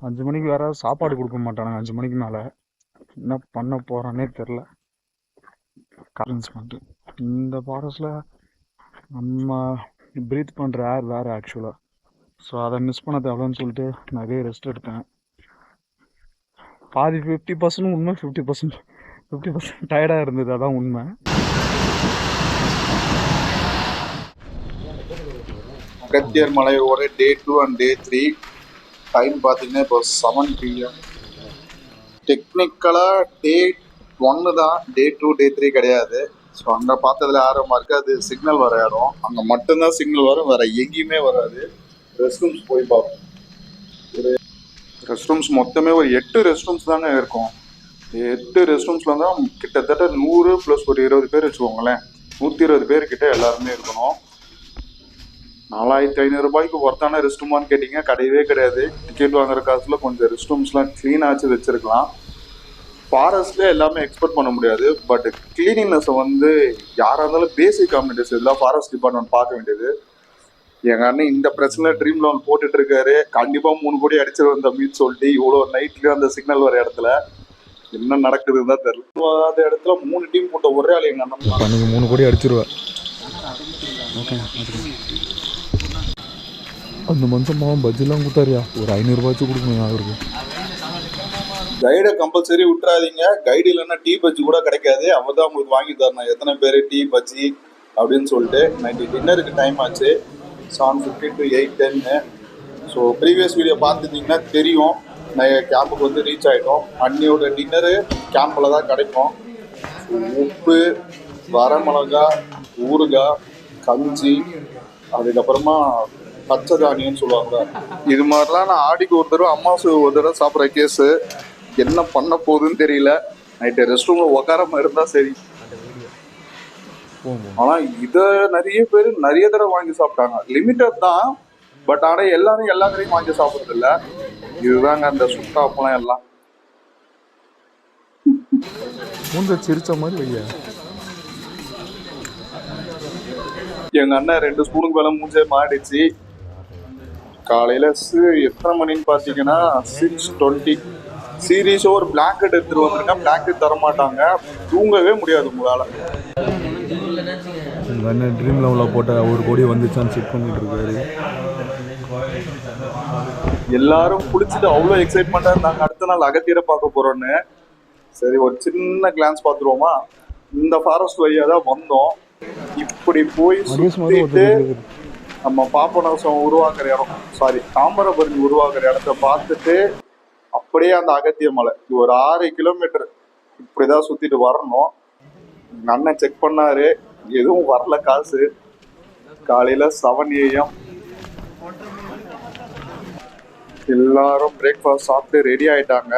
அஞ்சு மணிக்கு வேற சாப்பாடு கொடுக்க மாட்டானுங்க அஞ்சு மணிக்கு மேலே. என்ன பண்ண போறானே தெரில கரன்ஸ் பண்ணிட்டு. இந்த ஃபாரஸ்டில் நம்ம ப்ரீத் பண்ணுற ஏர் வேறு ஆக்சுவலாக ஸோ அதை மிஸ் பண்ண தேவைன்னு சொல்லிட்டு நிறைய ரெஸ்ட் எடுத்தேன். பாதி ஃபிஃப்டி பர்சன்ட் உண்மை ஃபிஃப்டி பர்சன்ட் ஃபிஃப்டி பர்சன்ட் டயர்டாக இருந்தது அதான் உண்மை. அகத்தியர் மலையோட day two and day three time பார்த்தீங்கன்னா இப்போ செவன் பிஎம் டெக்னிக்கலாக டே ஒன்று தான் டே டூ டே த்ரீ கிடையாது. ஸோ அங்கே பார்த்ததுல ஆர்வமாக இருக்குது அது சிக்னல் வர இடம். அங்கே மட்டும்தான் சிக்னல் வரும். வேறு எங்கேயுமே வராது. ரெஸ்ட் ரூம்ஸ் போய் பார்ப்போம். ஒரு ரெஸ்ட் ரூம்ஸ் மொத்தமே ஒரு எட்டு ரெஸ்ட் ரூம்ஸ் தாங்க இருக்கும். எட்டு ரெஸ்ட் ரூம்ஸில் தான் கிட்டத்தட்ட நூறு ப்ளஸ் ஒரு இருபது பேர் வச்சுக்கோங்களேன். நூற்றி இருபது பேர்கிட்ட எல்லாருமே இருக்கணும். நாலாயிரத்தி ஐநூறு ரூபாய்க்கு ஒர்த்தான ரெஸ்ட் ரூமான்னு கேட்டிங்க. கிடையவே கிடையாது. டிக்கெட் வாங்குற காசுல கொஞ்சம் ரெஸ்ட் ரூம்ஸ்லாம் க்ளீனாச்சு வச்சிருக்கலாம். ஃபாரஸ்ட்ல எல்லாமே எக்ஸ்பெக்ட் பண்ண முடியாது. பட் கிளீனிங்னஸை வந்து யாராக இருந்தாலும் பேசிக் கம்யூனிட்டிஸ் இதெல்லாம் ஃபாரஸ்ட் டிபார்ட்மெண்ட் பார்க்க வேண்டியது. எங்க அண்ணன் இந்த பிரச்சனை ட்ரீம் லோன் போட்டுட்டு இருக்காரு கண்டிப்பா மூணு கோடி அடிச்சிருவோம் தம்பின்னு சொல்லிட்டு இவ்வளோ நைட்ல அந்த சிக்னல் வர இடத்துல. என்ன நடக்குதுன்னு தான் தெரியல. அந்த இடத்துல மூணு டீம் போட்ட ஒரே ஆள் எங்க அண்ணன். மூணு கோடி அடிச்சிருவேன் ஓகே அந்த மனுஷன் மாவன் பஜ்ஜிலாம் கொடுத்தாரியா. ஒரு ஐநூறுபாச்சும் கொடுக்கணும் அவருக்கு கைடை கம்பல்சரி விட்டுறாதீங்க. கைடு இல்லைன்னா டீ பஜ்ஜி கூட கிடைக்காது. அவர் தான் உங்களுக்கு வாங்கி தரணும். எத்தனை பேர் டீ பஜ்ஜி அப்படின்னு சொல்லிட்டு நைட்டு டின்னருக்கு டைம் ஆச்சு. செவன் ஃபிஃப்டி டு எயிட் டென்னு ஸோ ப்ரீவியஸ் வீடியோ பார்த்துருந்தீங்கன்னா தெரியும். நான் கேம்புக்கு வந்து ரீச் ஆகிட்டோம் அன்னியோட டின்னரு கேம்பில் தான் கிடைக்கும். உப்பு வரமிளகா ஊறுகாய் கஞ்சி அதுக்கப்புறமா பச்சை தானியம்னு சொல்லுவாங்க இது மாதிரிலாம் நான் ஆடிக்கு ஒரு தடவை அம்மாசு ஒரு தடவை சாப்பிட்ற கேஸு என்ன பண்ண போகுதுன்னு தெரியல. நைட்டு ரெஸ்ட் ரூமில் உக்காராம இருந்தா சரி. ஆனா இத நிறைய பேர் நிறைய தடவை வாங்கி சாப்பிட்டாங்க. லிமிட்டட் தான் பட் ஆனா எல்லாரும் எல்லா கடையும் வாங்கி சாப்பிடுறது இல்ல. இதுதாங்க அந்த சுட்டாப்பெல்லாம் எல்லாம். மூஞ்ச சிரிச்ச மாதிரி வையா. எங்க அண்ணன் ரெண்டு ஸ்பூனுக்கு மேல மூஞ்சே மாடிச்சு காலையில எத்தனை மணின்னு பாத்தீங்கன்னா சிக்ஸ் டுவெண்ட்டி சீரியஸா ஒரு பிளாங்கெட் எடுத்துட்டு வந்திருக்கேன் பிளாங்கெட் தர மாட்டாங்க தூங்கவே முடியாது உங்களால. அண்ணன் ட்ரீம் லெவலில் போட்ட ஒரு கோடி வந்துச்சான்னு செக் பண்ணிட்டு இருக்காரு. எல்லாரும் குளிச்சுட்டு அவ்வளோ எக்ஸைட்மெண்ட்டாக இருந்தாங்க. அடுத்த நாள் அகத்தியரை பார்க்க போறோன்னு. சரி ஒரு சின்ன கிளான்ஸ் பார்த்துருவோமா? இந்த ஃபாரஸ்ட் வழியா தான் வந்தோம். இப்படி போய் ஒருத்தர் நம்ம பாப்பநாசம் உருவாக்குற இடம். சாரி தாமிரபரணி உருவாக்குற இடத்த பார்த்துட்டு அப்படியே அந்த அகத்திய மலை. ஒரு ஆறு கிலோமீட்டர் இப்படிதான் சுத்திட்டு வரணும். அண்ணன் செக் பண்ணாரு. எதுவும் வரல காசு. காலையில செவன் ஏஎம் எல்லாரும் பிரேக்ஃபாஸ்ட் சாப்பிட்டு ரெடி ஆயிட்டாங்க.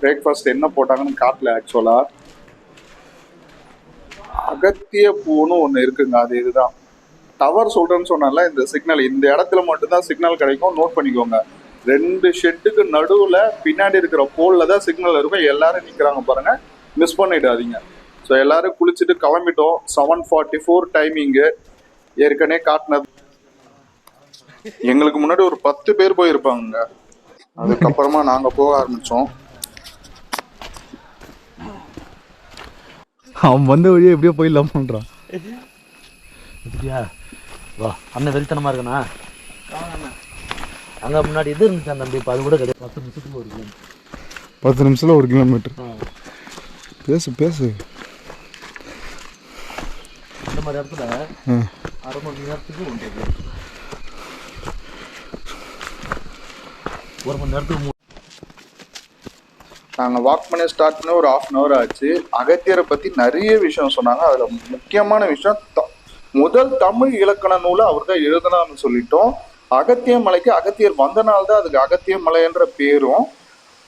பிரேக்ஃபாஸ்ட் என்ன போட்டாங்கன்னு காட்டல ஆக்சுவலா அகத்திய பூன்னு ஒன்று இருக்குங்க அது இதுதான். டவர் சொல்றேன்னு சொன்னால இந்த சிக்னல் இந்த இடத்துல மட்டும்தான் சிக்னல் கிடைக்கும். நோட் பண்ணிக்கோங்க. ரெண்டு ஷெட்டுக்கு நடுவுல பின்னாடி இருக்கிற போல்ல தான் சிக்னல் இருக்கும். எல்லாரும் நிக்கிறாங்க பாருங்க. மிஸ் பண்ணிடாதீங்க. ஸோ எல்லாரும் குளிச்சுட்டு கிளம்பிட்டோம். செவன் ஃபார்ட்டி ஃபோர் டைமிங்கு ஏற்கனவே காட்டினது. எங்களுக்கு முன்னாடி ஒரு பத்து பேர் போயிருப்பாங்க அதுக்கப்புறமா நாங்க போக ஆரம்பிச்சோம். அவன் வந்த வழியே எப்படியோ போயிடலாம் பண்ணுறான் அப்படியா வா அண்ணன் வெறித்தனமா இருக்கண்ணா அங்க முன்னாடி இது இருந்துச்சு தம்பி? இப்போ அது கூட கிடையாது. பத்து நிமிஷத்துக்கு ஒரு கிலோ பத்து நிமிஷத்தில் ஒரு கிலோமீட்டர். பேசு பேசு. இந்த மாதிரி இடத்துல. அரை மணி நேரத்துக்கு ஒன்றரை கிலோ. ஒரு மணி நேரத்துக்கு மூணு நாங்க வாக் பண்ணி ஸ்டார்ட் பண்ண ஒரு half அன் ஹவர் ஆச்சு. அகத்தியரை பத்தி நிறைய விஷயம் சொன்னாங்க. அதுல முக்கியமான விஷயம் த- முதல் தமிழ் இலக்கண நூலை அவர் தான் எழுதினார்னு சொல்லிட்டோம். அகத்திய மலைக்கு அகத்தியர் வந்தனால்தான் தான் அதுக்கு அகத்திய மலைன்ற பேரும்.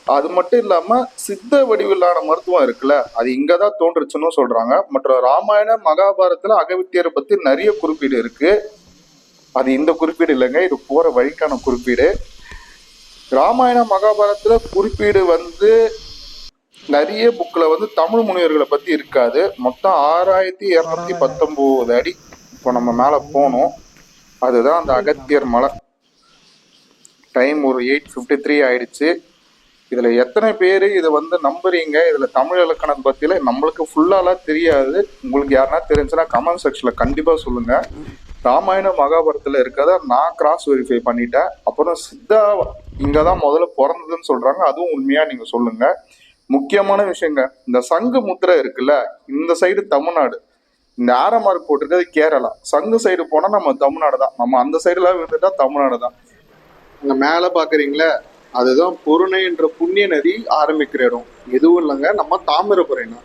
அது மட்டும் இல்லாம சித்த வடிவிலான மருத்துவம் இருக்குல்ல அது இங்கதான் தோன்றுச்சுன்னு சொல்றாங்க. மற்றும் ராமாயண மகாபாரதத்துல அகவித்தியரை பத்தி நிறைய குறிப்பீடு இருக்கு. அது இந்த குறிப்பீடு இல்லைங்க இது போற வழிக்கான குறிப்பீடு. ராமாயண மகாபாரதத்துல குறிப்பீடு வந்து நிறைய புக்கில் வந்து தமிழ் முனிவர்களை பற்றி இருக்காது. மொத்தம் ஆறாயிரத்தி இரநூத்தி பத்தொம்போது அடி. இப்போ நம்ம மேலே போனோம் அதுதான் அந்த அகத்தியர் மலை. டைம் ஒரு எயிட் ஃபிஃப்டி த்ரீ ஆயிடுச்சு. இதில் எத்தனை பேர் இதை வந்து நம்புறீங்க? இதில் தமிழ் இலக்கணத்தை பற்றியில் நம்மளுக்கு ஃபுல்லாலாம் தெரியாது. உங்களுக்கு யாருன்னா தெரிஞ்சுன்னா கமெண்ட் செக்ஷனில் கண்டிப்பாக சொல்லுங்கள் ராமாயண மகாபாரத்தில் இருக்கிறத நான் கிராஸ் வெரிஃபை பண்ணிட்டேன். அப்புறம் சித்தா இங்கே தான் முதல்ல பிறந்ததுன்னு சொல்கிறாங்க அதுவும் உண்மையாக நீங்கள் சொல்லுங்கள் முக்கியமான விஷயங்க இந்த சங்கு முத்திரை இருக்குல்ல இந்த சைடு தமிழ்நாடு. இந்த ஆரோ மார்க் போட்டிருக்கிறது கேரளா. சங்கு சைடு போனால் நம்ம தமிழ்நாடு தான். நம்ம அந்த சைடுல இருந்துட்டா தமிழ்நாடு தான். அங்க மேலே பார்க்குறீங்களே அதுதான் பொருணை என்ற புண்ணிய நதி ஆரம்பிக்கிற இடம். எதுவும் இல்லைங்க. நம்ம தாமிரபரணி.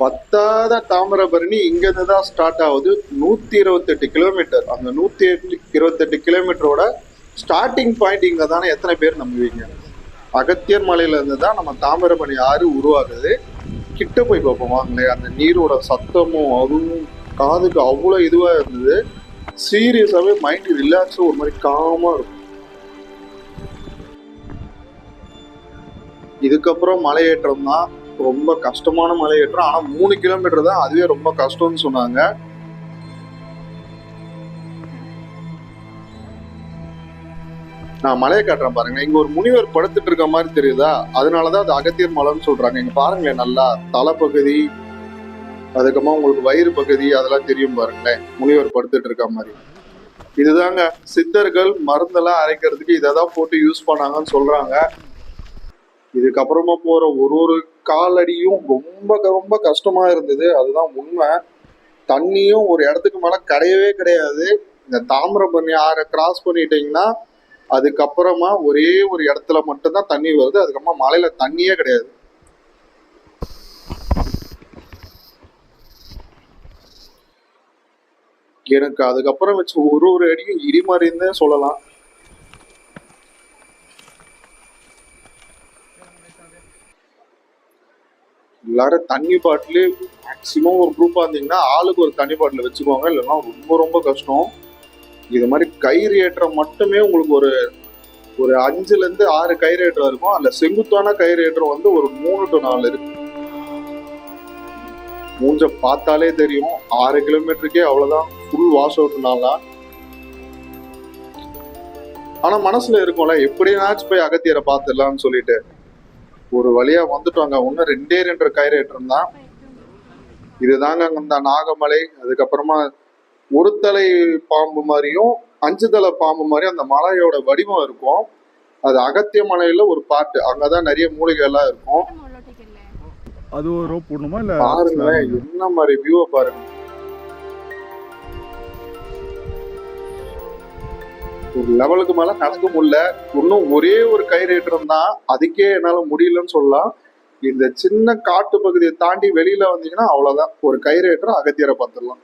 பத்தாத தாமிரபரணி இங்கேருந்து தான் ஸ்டார்ட் ஆகுது. நூற்றி இருபத்தெட்டு கிலோமீட்டர் அந்த நூற்றி இருபத்தெட்டு கிலோமீட்டரோட ஸ்டார்டிங் பாயிண்ட் இங்கே தானே எத்தனை பேர் நம்புவீங்க? அகத்தியர் மலையில இருந்து தான் நம்ம தாமிரபரணி ஆறு உருவாகுது. கிட்ட போய் பார்ப்போம்? வாங்களேன் அந்த நீரோட சத்தமும் அதுவும் காதுக்கு அவ்வளோ இதுவாக இருந்தது. சீரியஸாகவே மைண்ட் ரிலாக்ஸாக ஒரு மாதிரி காமாக இருக்கும். இதுக்கப்புறம் மலையேற்றம் தான் ரொம்ப கஷ்டமான மலையேற்றம். ஆனால் மூணு கிலோமீட்டர் தான் அதுவே ரொம்ப கஷ்டம்னு சொன்னாங்க. நான் மலையை காட்டுறேன் பாருங்க. இங்க ஒரு முனிவர் படுத்துட்டு இருக்க மாதிரி தெரியுதா? அதனாலதான் அது அகத்தியர் மலைன்னு சொல்றாங்க. இங்க பாருங்களேன் நல்லா தலைப்பகுதி அதுக்கப்புறமா உங்களுக்கு வயிறு பகுதி அதெல்லாம் தெரியும் பாருங்களேன். முனிவர் படுத்துட்டு இருக்க மாதிரி. இதுதாங்க சித்தர்கள் மருந்தெல்லாம் அரைக்கிறதுக்கு இதை தான் போட்டு யூஸ் பண்ணாங்கன்னு சொல்றாங்க. இதுக்கப்புறமா போற ஒரு ஒரு காலடியும் ரொம்ப ரொம்ப கஷ்டமா இருந்தது. அதுதான் உண்மை. தண்ணியும் ஒரு இடத்துக்கு மேல கிடையவே கிடையாது. இந்த தாமிரபரணி ஆறை கிராஸ் பண்ணிட்டீங்கன்னா அதுக்கப்புறமா ஒரே ஒரு இடத்துல மட்டும்தான் தண்ணி வருது. அதுக்கப்புறமா மலையில தண்ணியே கிடையாது. எனக்கு அதுக்கப்புறம் வச்சு ஒரு ஒரு அடியும் இடி மாறின்னு சொல்லலாம். எல்லாரும் தண்ணி பாட்டில் மேக்சிமம் ஒரு குரூப்பாக இருந்தீங்கன்னா ஆளுக்கு ஒரு தண்ணி பாட்டில் வச்சுக்கோங்க. இல்லைன்னா ரொம்ப ரொம்ப கஷ்டம். இது மாதிரி கயிறு ஏற்றம் மட்டுமே உங்களுக்கு ஒரு ஒரு அஞ்சுல இருந்து ஆறு கயிறு ஏற்றம் இருக்கும். அதில் செங்குத்தான கயிறு ஏற்றம் வந்து ஒரு மூணு டு நாலு இருக்கு. மூஞ்ச பார்த்தாலே தெரியும். ஆறு கிலோமீட்டருக்கே அவ்வளவுதான். ஃபுல் வாஷ் அவுட்னாலாம் ஆனா மனசுல இருக்கும்ல எப்படினாச்சும் போய் அகத்தியரை பார்த்துடலாம்னு சொல்லிட்டு. ஒரு வழியா வந்துட்டோங்க. ஒன்னும் ரெண்டே ரெண்டு கயிறு ஏற்றம் தான் இதுதாங்க அந்த நாகமலை. அதுக்கப்புறமா ஒரு தலை பாம்பு மாதிரியும் அஞ்சு தலை பாம்பு மாதிரி அந்த மலையோட வடிவம் இருக்கும். அது அகத்திய மலையில ஒரு பாட்டு அங்கதான் நிறைய மூலிகை எல்லாம் இருக்கும். அது ஒரு ரோப் போடணுமா இல்லை பாருங்களேன் என்ன மாதிரி வியூவை பாருங்க. ஒரு லெவலுக்கு மேல நடக்க முடியல. இன்னும் ஒரே ஒரு கயிறு தான் அதுக்கே என்னால முடியலன்னு சொல்லலாம். இந்த சின்ன காட்டு பகுதியை தாண்டி வெளியில வந்தீங்கன்னா அவ்வளவுதான். ஒரு கயிறு ஏற்றம் அகத்தியரை பார்த்துடலாம்.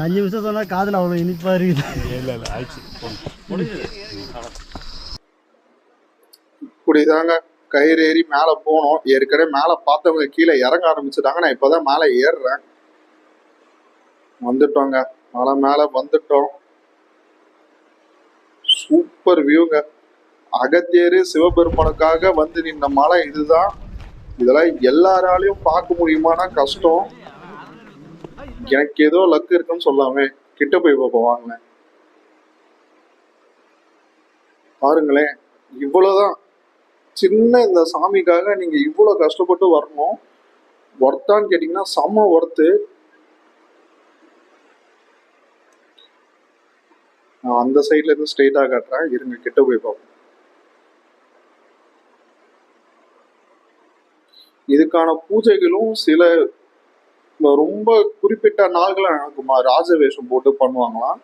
அஞ்சு நிமிஷம் சொன்னா காதுல அவ்வளவு இனிப்பா இருக்குது. இல்லை இல்லை ஆயிடுச்சு. இப்படிதாங்க கயிறு ஏறி மேலே போனோம். ஏற்கனவே மேலே பார்த்தவங்க கீழே இறங்க ஆரம்பிச்சுட்டாங்க. நான் இப்போதான் மேலே ஏறுறேன். வந்துட்டோங்க. மலை மேலே வந்துட்டோம். சூப்பர் வியூங்க அகத்தியரு சிவபெருமானுக்காக வந்து நின்ன மலை இதுதான். இதெல்லாம் எல்லாராலையும் பார்க்க முடியுமானா கஷ்டம். எனக்கு ஏதோ லக் இருக்குன்னு சொல்லாமே கிட்ட போய் பார்ப்போம் வாங்கினேன். பாருங்களேன் இவ்வளவுதான். சின்ன இந்த சாமிக்காக நீங்க இவ்வளவு கஷ்டப்பட்டு வரணும். ஒர்த்தான்னு கேட்டீங்கன்னா செம்ம ஒர்த்து நான் அந்த சைட்ல இருந்து ஸ்ட்ரெயிட்டா காட்டுறேன். இருங்க கிட்ட போய் பார்ப்போம். இதுக்கான பூஜைகளும் சில ரொம்ப குறிப்பிட்ட நாள்கள் நடக்குமா ராஜவேஷம் போட்டு பண்ணுவாங்களாம்?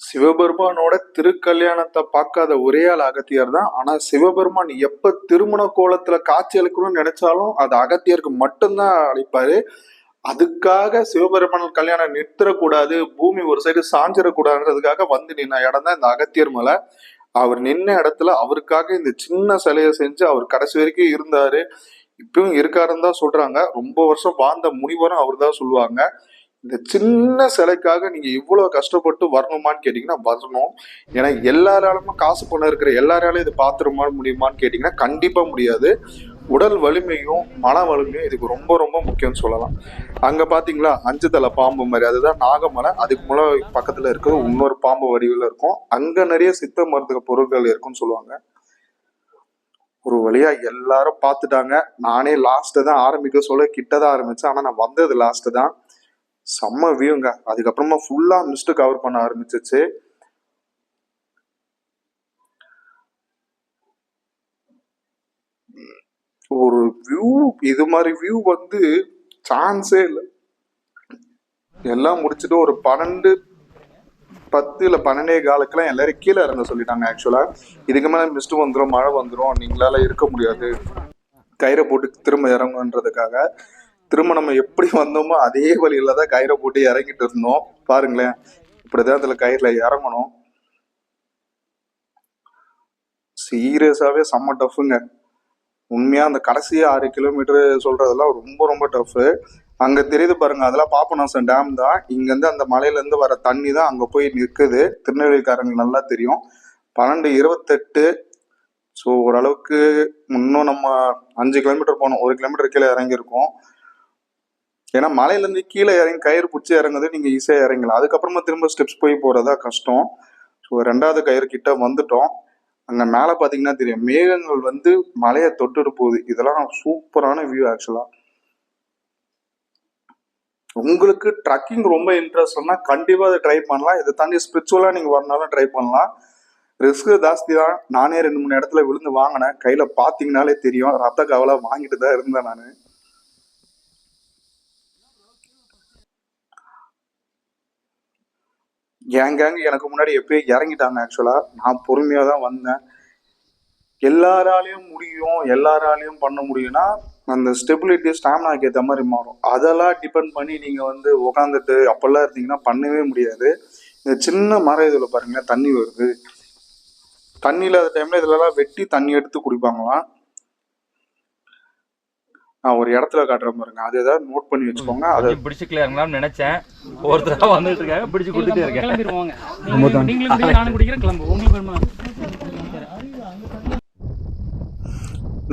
சிவபெருமானோட திருக்கல்யாணத்தை பார்க்காத ஒரே ஆள் அகத்தியர் தான். ஆனா சிவபெருமான் எப்ப திருமண கோலத்துல காட்சி அளிக்கணும்னு நினைச்சாலும் அது அகத்தியருக்கு மட்டும்தான் அளிப்பாரு. அதுக்காக சிவபெருமான் கல்யாணம் நிறுத்தக்கூடாது பூமி ஒரு சைடு சாஞ்சிடக்கூடாதுன்றதுக்காக வந்து நின்ன இடம் தான் இந்த அகத்தியர் மலை. அவர் நின்ன இடத்துல அவருக்காக இந்த சின்ன சிலையை செஞ்சு அவர் கடைசி வரைக்கும் இருந்தாரு. இப்பவும் இருக்காருன்னு தான் சொல்றாங்க. ரொம்ப வருஷம் வாழ்ந்த முனிவரும் அவர் தான் சொல்லுவாங்க. இந்த சின்ன சிலைக்காக நீங்க இவ்வளவு கஷ்டப்பட்டு வரணுமான்னு கேட்டீங்கன்னா வரணும். ஏன்னா எல்லாராலுமே காசு பணம் இருக்கிற எல்லாராலையும் இது பாத்துருமா முடியுமான்னு கேட்டீங்கன்னா கண்டிப்பா முடியாது. உடல் வலிமையும் மன வலிமையும் இதுக்கு ரொம்ப ரொம்ப முக்கியம்னு சொல்லலாம். அங்க பாத்தீங்களா? அஞ்சு தலை பாம்பு மாதிரி. அதுதான் நாகமலை. அதுக்கு முல பக்கத்துல இருக்கிற இன்னொரு பாம்பு வடிவில் இருக்கும். அங்க நிறைய சித்த மருத்துவ பொருட்கள் இருக்கும்னு சொல்லுவாங்க. ஒரு வழியா எல்லாரும் பார்த்துட்டாங்க நானே லாஸ்ட் தான் ஆரம்பிக்க சொல்ல கிட்ட தான் ஆரம்பிச்சேன். ஆனா நான் வந்தது லாஸ்ட் தான். செம்ம வியூங்க அதுக்கப்புறமா ஃபுல்லா மிஸ்ட் கவர் பண்ண ஆரம்பிச்சிச்சு. ஒரு வியூ இது மாதிரி வியூ வந்து சான்ஸே இல்லை. எல்லாம் முடிச்சுட்டு ஒரு பன்னெண்டு பத்து இல்லை பன்னெண்டே காலுக்கெல்லாம் எல்லாரும் கீழே இறங்க சொல்லிட்டாங்க ஆக்சுவலாக இதுக்கு மேலே மிஸ்ட்டு வந்துடும் மழை வந்துடும் நீங்களால இருக்க முடியாது. கயிறை போட்டு திரும்ப இறங்குன்றதுக்காக திரும்ப நம்ம எப்படி வந்தோமோ அதே வழியில தான் கயிறை போட்டு இறங்கிட்டு இருந்தோம். பாருங்களேன் இப்படிதான் அதில் கயிறில் இறங்கணும். சீரியஸாகவே செம்ம டஃப்புங்க உண்மையா அந்த கடைசி ஆறு கிலோமீட்டர் சொல்றதெல்லாம் ரொம்ப ரொம்ப டஃப் அங்க தெரியுது பாருங்க அதெல்லாம் பாப்பநாசம் டேம் தான். இங்க இருந்து அந்த மலையில இருந்து வர தண்ணி தான் அங்க போய் நிற்குது. திருநெல்வேலிக்காரங்க நல்லா தெரியும். பன்னெண்டு இருபத்தெட்டு. ஸோ ஓரளவுக்கு இன்னும் நம்ம அஞ்சு கிலோமீட்டர் போனோம் ஒரு கிலோமீட்டர் கீழே இறங்கியிருக்கோம். ஏன்னா மலையிலேருந்து கீழே இறங்கி கயிறு பிடிச்சி இறங்குது நீங்கள் ஈஸியாக இறங்கலாம். அதுக்கப்புறமா திரும்ப ஸ்டெப்ஸ் போய் போகிறதா கஷ்டம். ஸோ ரெண்டாவது கயிறு கிட்ட வந்துட்டோம். அங்கே மேலே பார்த்தீங்கன்னா தெரியும். மேகங்கள் வந்து மலையை தொட்டுட்டு போகுது. இதெல்லாம் சூப்பரான வியூ ஆக்சுவலாக உங்களுக்கு ட்ரக்கிங் ரொம்ப இன்ட்ரெஸ்ட்னா கண்டிப்பாக அதை ட்ரை பண்ணலாம். இதை தாண்டி ஸ்பிரிச்சுவலாக நீங்கள் வரனாலும் ட்ரை பண்ணலாம். ரிஸ்க் ஜாஸ்தி தான். நானே ரெண்டு மூணு இடத்துல விழுந்து வாங்கினேன். கையில் பார்த்தீங்கனாலே தெரியும். ரத்த கவலை வாங்கிட்டு தான் இருந்தேன் நான். என் கேங் எனக்கு முன்னாடி எப்பயோ இறங்கிட்டாங்க ஆக்சுவலா நான் பொறுமையா தான் வந்தேன். எல்லாராலையும் முடியும் எல்லாராலையும் பண்ண முடியும்னா அந்த ஸ்டெபிலிட்டி ஸ்டாமினாக்கு ஏற்ற மாதிரி மாறும். அதெல்லாம் டிபெண்ட் பண்ணி நீங்கள் வந்து உட்காந்துட்டு அப்பெல்லாம் இருந்தீங்கன்னா பண்ணவே முடியாது. இந்த சின்ன மரம் இதில் பாருங்களேன் தண்ணி வருது. தண்ணி இல்லாத டைமில் இதுலலாம் வெட்டி தண்ணி எடுத்து குடிப்பாங்களாம். ஒரு இடத்துல காட்டுறேன் பாருங்க. அது ஏதாவது நோட் பண்ணி வச்சுக்கோங்க. அதை கொஞ்சம் பிடிச்சிக்கலாங்களான்னு நினைச்சேன். ஒருத்தரா வந்துட்டு இருக்காங்க பிடிச்சு கொடுத்துட்டே இருக்கேன்.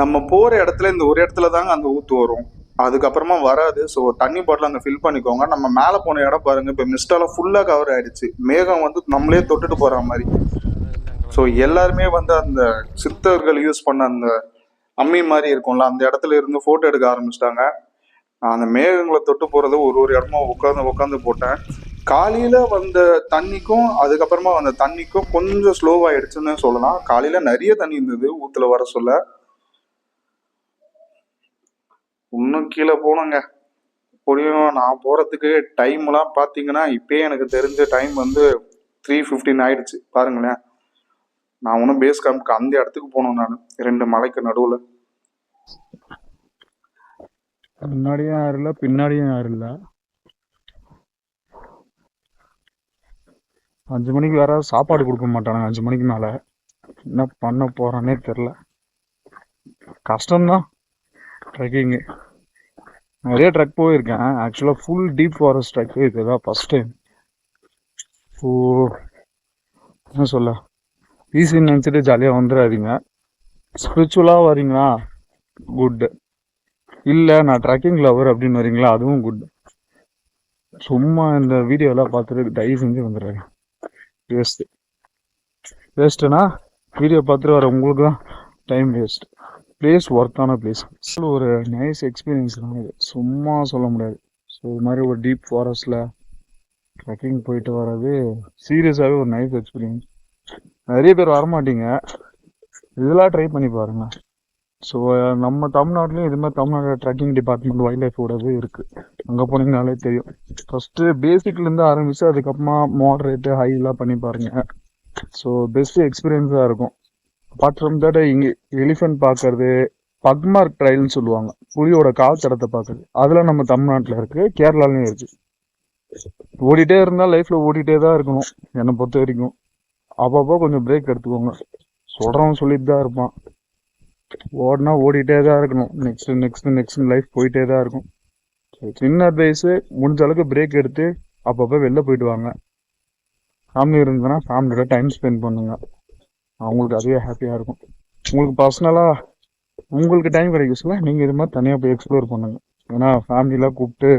நம்ம போற இடத்துல இந்த ஒரு இடத்துல தாங்க அந்த ஊத்து வரும். அதுக்கப்புறமா வராது. ஸோ தண்ணி பாட்டில் அங்கே ஃபில் பண்ணிக்கோங்க. நம்ம மேலே போன இடம் பாருங்க. இப்போ மிஸ்டால ஃபுல்லாக கவர் ஆயிடுச்சு. மேகம் வந்து நம்மளே தொட்டுட்டு போற மாதிரி. ஸோ எல்லாருமே வந்து அந்த சித்தர்கள் யூஸ் பண்ண அந்த அம்மி மாதிரி இருக்கும்ல அந்த இடத்துல இருந்து ஃபோட்டோ எடுக்க ஆரம்பிச்சிட்டாங்க. நான் அந்த மேகங்களை தொட்டு போகிறது ஒரு ஒரு இடமா உட்காந்து உட்காந்து போட்டேன். காலையில் வந்த தண்ணிக்கும் அதுக்கப்புறமா வந்த தண்ணிக்கும் கொஞ்சம் ஸ்லோவாகிடுச்சுன்னு சொல்லலாம். காலையில் நிறைய தண்ணி இருந்தது ஊற்றுல வர சொல்ல. இன்னும் கீழே போனோங்க புரியும் நான் போகிறதுக்கு டைம்லாம் பார்த்தீங்கன்னா இப்பயே எனக்கு தெரிஞ்ச டைம் வந்து த்ரீ ஃபிஃப்டின் ஆயிடுச்சு. பாருங்களேன். நான் ஒன்றும் பேஸ் கேம்ப்க்கு அந்த இடத்துக்கு போனோம் நான். ரெண்டு மலைக்கு நடுவில். முன்னாடியும் யாரும் இல்லை பின்னாடியும் யாரும் இல்லை. அஞ்சு மணிக்கு வேற சாப்பாடு கொடுக்க மாட்டானுங்க அஞ்சு மணிக்கு மேலே. என்ன பண்ண போறானே தெரில. கஷ்டம்தான் ட்ரெக்கிங்கு நிறைய ட்ரக் போயிருக்கேன். ஆக்சுவலாக ஃபுல் டீப் ஃபாரஸ்ட் ட்ரக் இதுதான் ஃபர்ஸ்ட் டைம் ஓ என்ன சொல்ல? ஈஸின்னு நினச்சிட்டு ஜாலியாக வந்துடாதீங்க. ஸ்பிரிச்சுவலாக வரீங்களா குட் இல்லை நான் ட்ரெக்கிங் லவர் அப்படின்னு வரீங்களா? அதுவும் குட் சும்மா இந்த வீடியோலாம் பார்த்துட்டு தயவு செஞ்சு வந்துடுறேன். வேஸ்ட்டு வேஸ்ட்டுனா வீடியோ பார்த்துட்டு வர உங்களுக்கு தான் டைம் வேஸ்ட் பிளேஸ் ஒர்த்தான பிளேஸ் ஒரு நைஸ் எக்ஸ்பீரியன்ஸ் தான் இது. சும்மா சொல்ல முடியாது. ஸோ இது மாதிரி ஒரு டீப் ஃபாரஸ்டில் ட்ரெக்கிங் போயிட்டு வர்றது சீரியஸாகவே ஒரு நைஸ் எக்ஸ்பீரியன்ஸ் நிறைய பேர் வரமாட்டீங்க. இதெல்லாம் ட்ரை பண்ணி பாருங்கள் ஸோ நம்ம தமிழ்நாட்டிலையும் இது மாதிரி தமிழ்நாடு ட்ரெக்கிங் டிபார்ட்மெண்ட் வைல்ட் லைஃபோடது இருக்குது அங்கே போனீங்கனாலே தெரியும். ஃபஸ்ட்டு பேசிக்லேருந்து ஆரம்பித்து அதுக்கப்புறமா மாடரேட்டு ஹைலாம் பண்ணி பாருங்க. ஸோ பெஸ்ட்டு எக்ஸ்பீரியன்ஸாக இருக்கும். அப்பார்ட் ஃப்ரம் தட் இங்கே எலிஃபென்ட் பார்க்கறது பக்மார்க் ட்ரையல்னு சொல்லுவாங்க. புலியோட கால் தடத்தை பார்க்கறது அதெல்லாம் நம்ம தமிழ்நாட்டில் இருக்குது கேரளாலையும் இருக்குது ஓடிட்டே இருந்தால் லைஃப்பில் ஓடிட்டே தான் இருக்கணும். என்னை பொறுத்த வரைக்கும். அப்பப்போ கொஞ்சம் பிரேக் எடுத்துக்கோங்க. சொல்கிறவன் சொல்லிட்டு தான் இருப்பான். ஓடினா ஓடிட்டே தான் இருக்கணும். நெக்ஸ்ட் நெக்ஸ்ட் நெக்ஸ்ட் லைஃப் போயிட்டே தான் இருக்கும். சின்ன அட்வைஸு முடிஞ்ச அளவுக்கு பிரேக் எடுத்து அப்பப்போ வெளில போயிட்டு வாங்க. ஃபேமிலி இருந்ததுன்னா ஃபேமிலியோட டைம் ஸ்பெண்ட் பண்ணுங்க. அவங்களுக்கு அதுவே ஹாப்பியாக இருக்கும். உங்களுக்கு பர்சனலாக உங்களுக்கு டைம் கிடைக்குச்சுல நீங்கள் இது மாதிரி தனியாக போய் எக்ஸ்ப்ளோர் பண்ணுங்க. ஏன்னா ஃபேமிலியெலாம் கூப்பிட்டு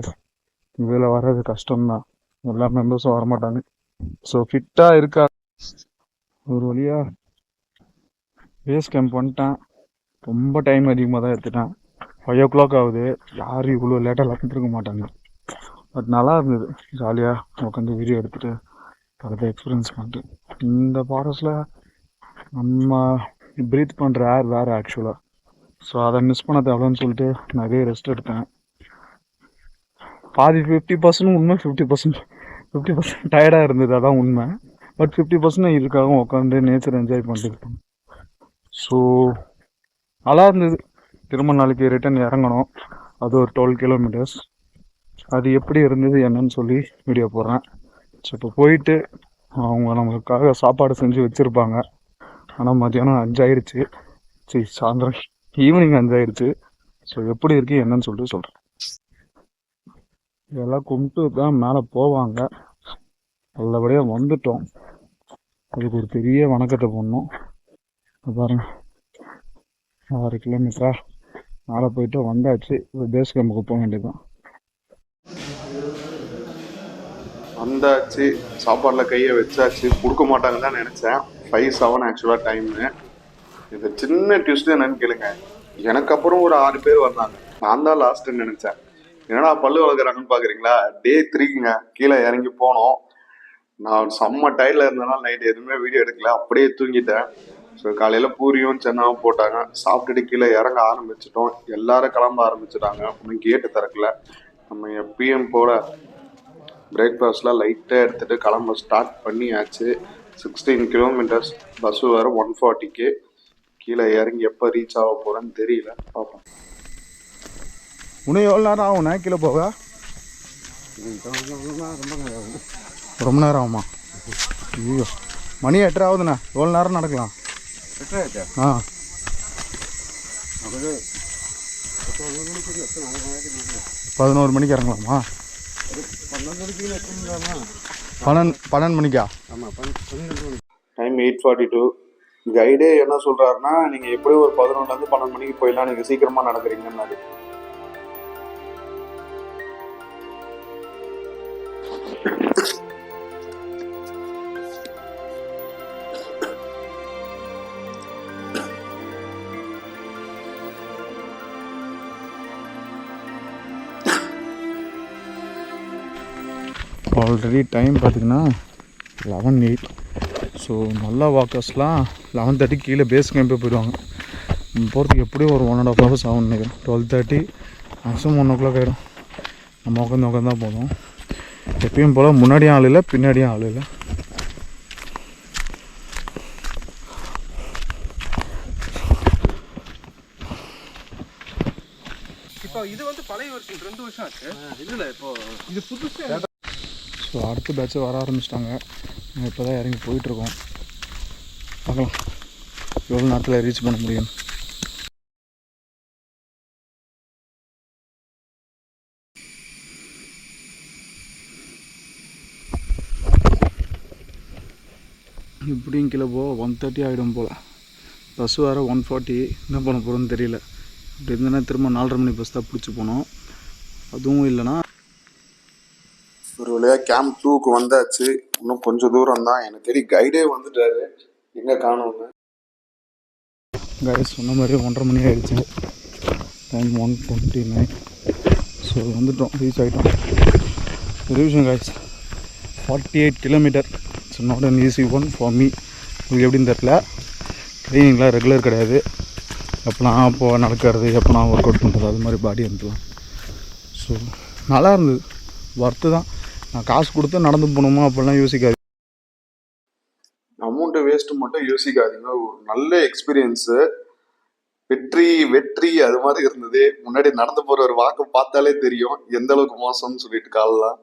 இதில் வர்றது கஷ்டம்தான். எல்லா மெம்பர்ஸும் வரமாட்டாங்க. ஸோ ஃபிட்டாக இருக்கா? ஒரு வழியாக பேஸ் கேம்ப் வந்துட்டேன். ரொம்ப டைம் அதிகமாக தான் எடுத்துட்டேன். ஃபைவ் ஓ கிளாக் ஆகுது. யாரும் இவ்வளோ லேட்டாக இருக்க மாட்டாங்க. பட் நல்லா இருந்தது. ஜாலியாக உட்காந்து வீடியோ எடுத்துகிட்டு அதை எக்ஸ்பீரியன்ஸ் பண்ணிட்டு. இந்த ஃபாரஸ்ட்டில் நம்ம ப்ரீத் பண்ணுற ஏர் வேறு ஆக்சுவலாக ஸோ அதை மிஸ் பண்ண தேவைன்னு சொல்லிட்டு நிறைய ரெஸ்ட் எடுத்தேன். பாதி ஃபிஃப்டி பர்சன்ட் உண்மை ஃபிஃப்டி பர்சன்ட் ஃபிஃப்டி பர்சன்ட் டயர்டாக இருந்தது. அதான் உண்மை. பட் ஃபிஃப்டி பர்சன்ட் இதுக்காக உட்காந்து நேச்சர் என்ஜாய் பண்ணிட்டு இருக்கேன் ஸோ நல்லா இருந்தது. திரும்ப நாளைக்கு ரிட்டன் இறங்கணும். அது ஒரு டுவெல் கிலோமீட்டர்ஸ் அது எப்படி இருந்தது என்னன்னு சொல்லி வீடியோ போடுறேன். ஸோ இப்போ போயிட்டு அவங்க நம்மளுக்காக சாப்பாடு செஞ்சு வச்சுருப்பாங்க. ஆனால் மத்தியானம் அஞ்சாயிருச்சு சரி சாயந்தரம் ஈவினிங் அஞ்சாயிருச்சு ஸோ எப்படி இருக்கு என்னன்னு சொல்லிட்டு சொல்கிறேன் இதெல்லாம் கும்பிட்டு தான் மேலே போவாங்க. நல்லபடியாக வந்துட்டோம். அதுக்கு ஒரு பெரிய வணக்கத்தை பண்ணோம் பாருங்கள் ஆறு கிலோமீட்டரா மேலே போயிட்டு வந்தாச்சு. இப்போ பேஸ் கேம்புக்கு போக வேண்டியதுதான் வந்தாச்சு. சாப்பாடில் கையை வச்சாச்சு. கொடுக்க மாட்டாங்கன்னு தான் நினச்சேன். ஃபைவ் செவன் ஆக்சுவலாக டைமு இந்த சின்ன ட்விஸ்ட் என்னன்னு கேளுங்க. எனக்கு அப்புறம் ஒரு ஆறு பேர் வந்தாங்க. நான் தான் லாஸ்ட்டுன்னு நினச்சேன். என்னடா பல்லு வளர்க்குறாங்கன்னு பார்க்குறீங்களா டே த்ரீங்க கீழே இறங்கி போனோம். நான் செம்ம டயர்டில் இருந்தனால நைட் எதுவுமே வீடியோ எடுக்கல. அப்படியே தூங்கிட்டேன். ஸோ காலையில் பூரியும் சென்னாவும் போட்டாங்க. சாப்பிட்டுட்டு கீழே இறங்க ஆரம்பிச்சிட்டோம். எல்லாரும் கிளம்ப ஆரம்பிச்சிட்டாங்க. ஒன்றும் கேட்டு திறக்கல. நம்ம எப்பயும் போல பிரேக்ஃபாஸ்ட்லாம் லைட்டாக எடுத்துகிட்டு கிளம்ப ஸ்டார்ட் பண்ணியாச்சு. சிக்ஸ்டீன் கிலோமீட்டர்ஸ் பஸ்ஸு வேறு ஒன் ஃபார்ட்டிக்கு கீழே இறங்கி எப்போ ரீச் ஆக போகிறேன்னு தெரியல. பார்ப்போம். இன்னும் எவ்வளோ நேரம் ஆகும்ண்ணே கீழே போக? ரொம்ப நேரம் ஆகுமா? ஐயோ. மணி எட்டரை ஆகுதுண்ணே. எவ்வளோ நேரம் நடக்கலாம்? ஆ பதினோரு மணிக்கு இறங்கலாமா? பன்னெண்டு பன்னெண்டு மணிக்கா? டைம் எயிட் ஃபார்ட்டி டூ கைடே என்ன சொல்கிறாருன்னா நீங்கள் எப்படி ஒரு பதினொன்றுலேருந்து பன்னெண்டு மணிக்கு போயிடலாம் நீங்கள் சீக்கிரமாக நடக்கிறீங்கன்னாரு. ஆல்ரெடி டைம் பார்த்தீங்கன்னா லெவன் எயிட் ஸோ நல்ல வாக்கர்ஸ்லாம் லெவன் தேர்ட்டி கீழே பேஸ் கேம்பே போயிடுவாங்க. போகிறதுக்கு எப்படியும் ஒரு ஒன் அண்ட் ஆஃப் ஹவர்ஸ் ஆகும்னு நினைக்கிறேன். Twelve thirty maximum one o'clock ஆகிடும் நம்ம உட்காந்து உட்காந்து தான் போதும் எப்பயும் போல் முன்னாடியும் ஆள் இல்லை பின்னாடியும் ஆள் இல்லை. இப்போ இது வந்து பழைய வருஷம் ரெண்டு வருஷம் ஆச்சு. இதுல இப்போ இது புதுசு ஸோ அடுத்த பேட்ச் வர ஆரம்பிச்சிட்டாங்க. நாங்கள் இப்போ தான் இறங்கி போயிட்டுருக்கோம். பார்க்கலாம். எவ்வளோ நேரத்தில் ரீச் பண்ண முடியும்? இப்படியும் கீழே போக ஒன் தேர்ட்டி ஆகிடும் போல். பஸ் வேறு ஒன் ஃபார்ட்டி என்ன பண்ண போகிறோன்னு தெரியல. அப்படி இருந்தேன்னா திரும்ப நாலரை மணி பஸ் தான் பிடிச்சி போனோம். அதுவும் இல்லைன்னா ஒரு வழியாக கேம்ப் டூக்கு வந்தாச்சு. இன்னும் கொஞ்சம் தூரம் தான். எனக்கு தெரியும் கைடே வந்துட்டாரு. எங்கே காணோங்க கைட் சொன்ன மாதிரி ஒன்றரை மணி ஆயிடுச்சு. Time one twenty nine so வந்துட்டோம். ரீச் ஆகிட்டோம் ரிவிஷன் விஷயம் guys forty eight kilometre it's not an easy one for me உங்களுக்கு எப்படின்னு தெரில ட்ரைனிங்லாம் ரெகுலர் கிடையாது. எப்போலாம் அப்போ நடக்கிறது எப்போலாம் ஒர்க் அவுட் பண்ணுறது அது மாதிரி பாடி இருந்துலாம் ஸோ நல்லா இருந்தது. ஒர்த்து தான். நான் காசு கொடுத்து நடந்து போகணுமா அப்படிலாம் யோசிக்காது அமௌண்ட்டு வேஸ்ட்டு மட்டும் யோசிக்காதீங்க. ஒரு நல்ல எக்ஸ்பீரியன்ஸு வெற்றி வெற்றி அது மாதிரி இருந்தது. முன்னாடி நடந்து போகிற ஒரு வாக்கு பார்த்தாலே தெரியும். எந்த அளவுக்கு மோசம்னு சொல்லிட்டு காலலாம்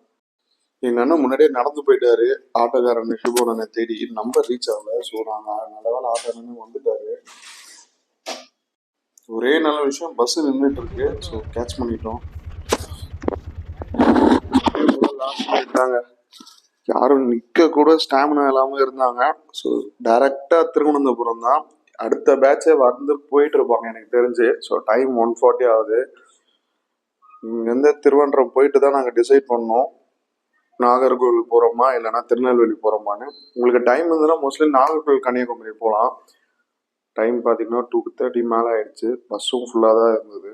எங்கள் அண்ணன் முன்னாடியே நடந்து போயிட்டாரு. ஆட்டோக்காரன் சிவபுரனை தேடி நம்பர் ரீச் ஆகல. ஸோ நாங்கள் நல்ல வேலை ஆட்டோக்காரனே வந்துட்டாரு. ஒரே நல்ல விஷயம் பஸ் நின்றுட்டு இருக்கு. ஸோ கேட்ச் பண்ணிட்டோம். தாங்க யாரும் நிக்க கூட ஸ்டாமினா இல்லாம இருந்தாங்க. ஸோ டைரக்டா திருவனந்தபுரம் தான். அடுத்த பேட்சே வந்து போயிட்டு இருப்பாங்க எனக்கு தெரிஞ்சு. ஸோ டைம் ஒன் ஃபார்ட்டி ஆகுது. இங்கேருந்து திருவனந்தபுரம் போயிட்டு தான் நாங்கள் டிசைட் பண்ணோம். நாகர்கோவில் போகிறோமா இல்லைன்னா திருநெல்வேலி போகிறோமான்னு உங்களுக்கு டைம் இருந்ததுன்னா மோஸ்ட்லி நாகர்கோவில் கன்னியாகுமரி போகலாம் டைம் பார்த்தீங்கன்னா டூ தேர்ட்டி மேலே ஆயிடுச்சு. பஸ்ஸும் ஃபுல்லாக தான் இருந்தது.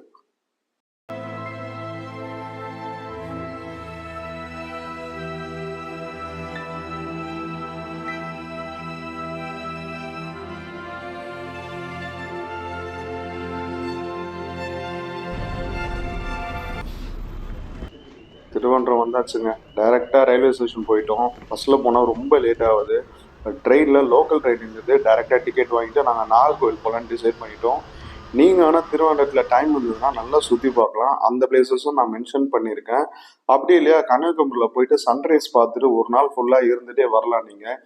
திருவனந்தபுரம் வந்தாச்சுங்க. டைரெக்டாக ரயில்வே ஸ்டேஷன் போயிட்டோம். பஸ்ஸில் போனால் ரொம்ப லேட் ஆகுது. ட்ரெயினில் லோக்கல் ட்ரெயின் இருந்தது. டைரெக்டாக டிக்கெட் வாங்கிட்டு நாங்கள் நாகர்கோவில் போகலான்னு டிசைட் பண்ணிட்டோம். நீங்கள் ஆனால் திருவனந்தபுரத்தில் டைம் இருந்ததுன்னா நல்லா சுற்றி பார்க்கலாம். அந்த பிளேசஸும் நான் மென்ஷன் பண்ணியிருக்கேன். அப்படி இல்லையா கன்னியாகுமரியில் போயிட்டு சன்ரைஸ் பார்த்துட்டு ஒரு நாள் ஃபுல்லாக இருந்துகிட்டே வரலாம் நீங்கள்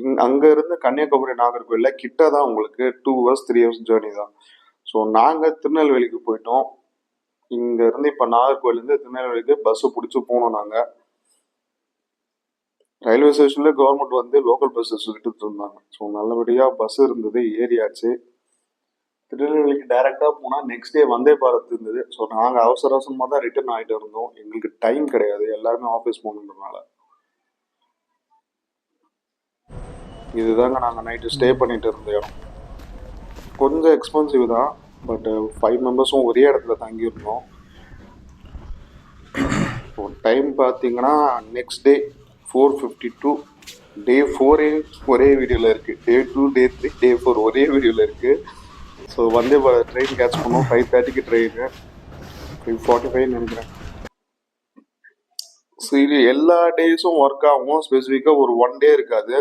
இங் அங்கேருந்து கன்னியாகுமரி நாகர்கோவிலில் கிட்ட தான் உங்களுக்கு two hours three hours journey தான். ஸோ நாங்கள் திருநெல்வேலிக்கு போயிட்டோம். இங்க இருந்து இப்ப நாகர்கோவில் இருந்து திருநெல்வேலிக்கு பஸ் பிடிச்சி போனோம் நாங்க. ரயில்வே ஸ்டேஷன்ல கவர்மெண்ட் வந்து லோக்கல் பஸ்ஸஸ் விட்டுட்டு இருந்தாங்க. ஸோ நல்லபடியா பஸ் இருந்தது ஏறியாச்சு. திருநெல்வேலிக்கு டைரக்டா போனா நெக்ஸ்ட் டே வந்தே பாரத் இருந்தது. ஸோ நாங்க அவசர அவசரமா தான் ரிட்டர்ன் ஆகிட்டு இருந்தோம். எங்களுக்கு டைம் கிடையாது. எல்லாருமே ஆஃபீஸ் போகணுன்றனால இதுதாங்க நாங்கள் நைட்டு ஸ்டே பண்ணிட்டு இருந்த இடம். கொஞ்சம் எக்ஸ்பென்சிவ் தான். பட் ஃபைவ் மெம்பர்ஸும் ஒரே இடத்துல தங்கியிருந்தோம். டைம் பார்த்தீங்கன்னா next day four fifty two day ஃபோரே ஒரே வீடியோவில் இருக்குது day two day three day four ஒரே வீடியோவில் இருக்குது ஸோ வந்தே ட்ரெயின் கேட்ச் பண்ணோம். ஃபைவ் தேர்ட்டிக்கு ட்ரெயின் ஃபைவ் ஃபார்ட்டி ஃபைவ் நினைக்கிறேன். ஸோ இது எல்லா டேஸும் ஒர்க் ஆகும். ஸ்பெசிஃபிக்காக ஒரு ஒன் டே இருக்காது.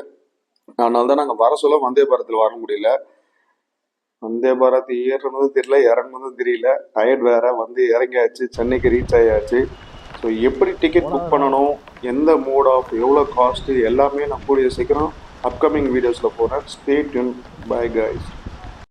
அதனால தான் நாங்கள் வர சொல்ல வந்தே பாரத்தில் வர முடியல. வந்தே பாரத். ஏறுனதும் தெரியல இறங்குனதும் தெரியல. டயர்ட் வேற வந்து இறங்கியாச்சு சென்னைக்கு ரீச் ஆயாச்சு. ஸோ எப்படி டிக்கெட் புக் பண்ணணும் எந்த மோட் ஆஃப் எவ்வளோ காஸ்ட்டு எல்லாமே நான் கூடிய சீக்கிரம் அப்கமிங் வீடியோஸில் போகிறேன் ஸ்டே டியூன் பை கைஸ்